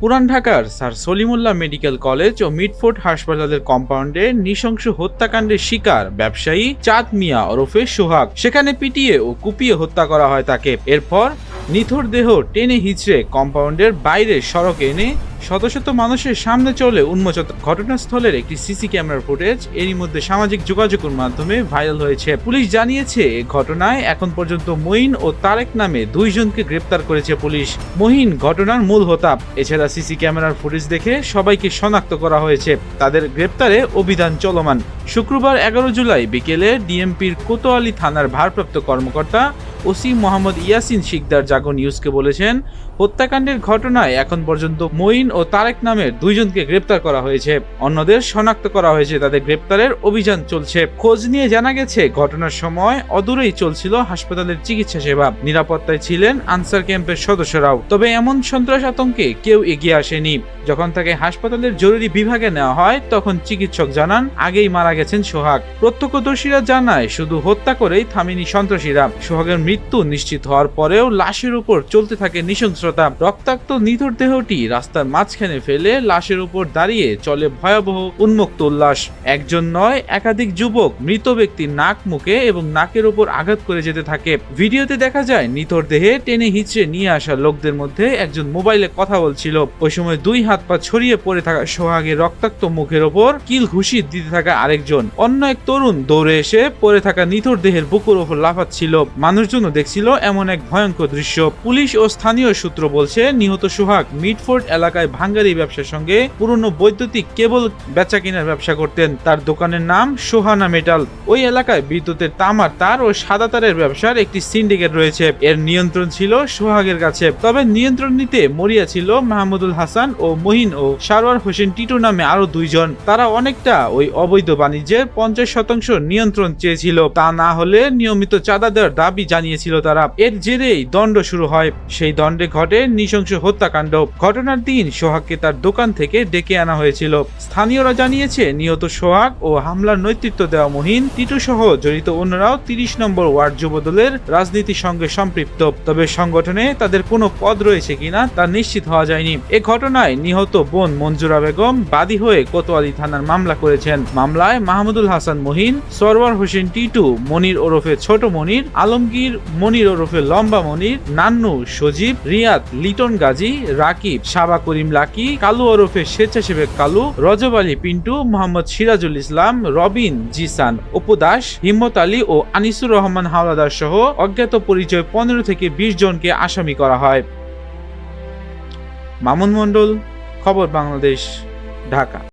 পুরান ঢাকার sir Salimullah medical college ও মিডফোর্ড হাসপাতালের কম্পাউন্ডে নৃশংস হত্যাকাণ্ডের শিকার ব্যবসায়ী চাঁদ মিয়া ওরফে সোহাগ। সেখানে পিটিয়ে ও কুপিয়ে হত্যা করা হয় তাকে। এরপর নিথর দেহ টেনে হিচড়ে কম্পাউন্ডের বাইরে সড়কে এনে শত শত মানুষের সামনে চলে উন্মোচন ঘটনাস্থলের একটি সিসি ক্যামেরার ফুটেজ। এরই মধ্যে সামাজিক যোগাযোগের মাধ্যমে ভাইরাল হয়েছে। পুলিশ জানিয়েছে ঘটনায় এখন পর্যন্ত মঈন ও তারেক নামে দুইজনকে গ্রেপ্তার করেছে পুলিশ। মহিন ঘটনার মূল হতাপ এছাড়া সিসি ক্যামেরার ফুটেজ দেখে সবাইকে শনাক্ত করা হয়েছে। তাদের গ্রেপ্তারে অভিধান চলমান। শুক্রবার এগারো জুলাই বিকেলে ডিএমপির কোতোয়ালি থানার ভারপ্রাপ্ত কর্মকর্তা ওসি মোহাম্মদ ইয়াসিন শিকদার জাগো নিউজকে বলেছেন, হত্যাকাণ্ডের ঘটনায় এখন পর্যন্ত মঈন ও তারেক নামের দুইজনকে গ্রেপ্তার করা হয়েছে। অন্যদের শনাক্ত করা হয়েছে তাদের গ্রেপ্তারের অভিযান চলছে। খোঁজ নিয়ে জানা গেছে, ঘটনার সময় অদূরেই চলছিল হাসপাতালের চিকিৎসা সেবা। নিরাপত্তায় ছিলেন আনসার ক্যাম্পের সদস্যরাও। তবে এমন সন্ত্রাস আতঙ্কে কেউ এগিয়ে আসেনি। যখন তাকে হাসপাতালের জরুরি বিভাগে নেওয়া হয়, তখন চিকিৎসক জানান, আগেই মারা গেছেন সোহাগ। প্রত্যক্ষদর্শীরা জানায়, শুধু হত্যা করেই থামেনি সন্ত্রাসীরা। সোহাগের মৃত্যু নিশ্চিত হওয়ার পরেও লাশের উপর চলতে থাকে নৃশংসতা। রক্তাক্ত নিথর দেহটি রাস্তার মাঝখানে ফেলে লাশের উপর দাঁড়িয়ে চলে ভয়াবহ উন্মুক্ত উল্লাস। একজন নয়, একাধিক যুবক মৃত ব্যক্তির নাক মুখে এবং নাকের উপর আঘাত করে যেতে থাকে। ভিডিওতে দেখা যায়, নিথর দেহে টেনে হিচড়ে নিয়ে আসা লোকদের মধ্যে একজন মোবাইলে কথা বলছিল। ওই সময় দুই হাত পা ছড়িয়ে পড়ে থাকা সোহাগের রক্তাক্ত মুখের ওপর কিল ঘুষি দিতে থাকা আরেকজন অন্য এক তরুণ দৌড়ে এসে পড়ে থাকা নিথর দেহের বুকুর ওপর লাফাচ্ছিল। মানুষজনও দেখছিল এমন এক ভয়ঙ্কর দৃশ্য। পুলিশ ও স্থানীয় সূত্র বলছে, নিহত সোহাগ মিডফোর্ড এলাকায় ভাঙ্গারি ব্যবসার সঙ্গে পুরনো বৈদ্যুতিক কেবল বেচা কেনার ব্যবসা করতেন। তার দোকানের নাম সোহানা মেটাল। ওই এলাকায় বিদ্যুতের তামার, তার ও সাদা তারের ব্যবসার একটি সিন্ডিকেট রয়েছে। এর নিয়ন্ত্রণ ছিল সোহাগের কাছে। তবে নিয়ন্ত্রণ নিতে মরিয়া ছিল মাহমুদুল হাসান ও মহিন ও সারোয়ার হোসেন টিটু নামে আরও দুইজন। তারা অনেকটা ওই অবৈধ বাণিজ্যের পঞ্চাশ শতাংশ নিয়ন্ত্রণ চেয়েছিল। তা না হলে নিয়মিত চাঁদা দেওয়ার দাবি জানিয়েছিল তারা। এর জেরেই দণ্ড শুরু হয়। সেই দণ্ডে ঘটে নৃশংস হত্যাকাণ্ড। ঘটনার দিন সোহাগকে তার দোকান থেকে ডেকে আনা হয়েছিল। স্থানীয়রা জানিয়েছে, নিহত সোহাগ ও হামলার নেতৃত্ব দেওয়া মহিন টিটু সহ জড়িত অন্যরাও তিরিশ নম্বর ওয়ার্ড যুবদলের রাজনীতির সঙ্গে সম্পৃক্ত। তবে সংগঠনে তাদের কোনো পদ রয়েছে কিনা তা নিশ্চিত হওয়া যায়নি। এ ঘটনায় নিহত বোন মঞ্জুরা বেগম বাদী হয়ে কোতোয়ালি থানার মামলা করেছেন। মামলায় মাহমুদুল হাসান মহিন, সরওয়ার হোসেন টিটু, মনির ওরফে ছোট মনির, আলমগীর, মনির ওরফে লম্বা মনির, নান্নু, সজীব, রিয়াদ, লিটন গাজী, রাকিব, সাবা করিম লাকি, কালু ওরফে স্বেচ্ছাসেবক কালু, রজব আলী পিন্টু, মোহাম্মদ সিরাজুল ইসলাম, রবিন জিসান অপু দাস, হিম্মত আলী ও আনিসুর রহমান হাওলাদার সহ অজ্ঞাত পরিচয় পনেরো থেকে বিশ জনকে আসামি করা হয়। মামুন মণ্ডল, খবর বাংলাদেশ, ঢাকা।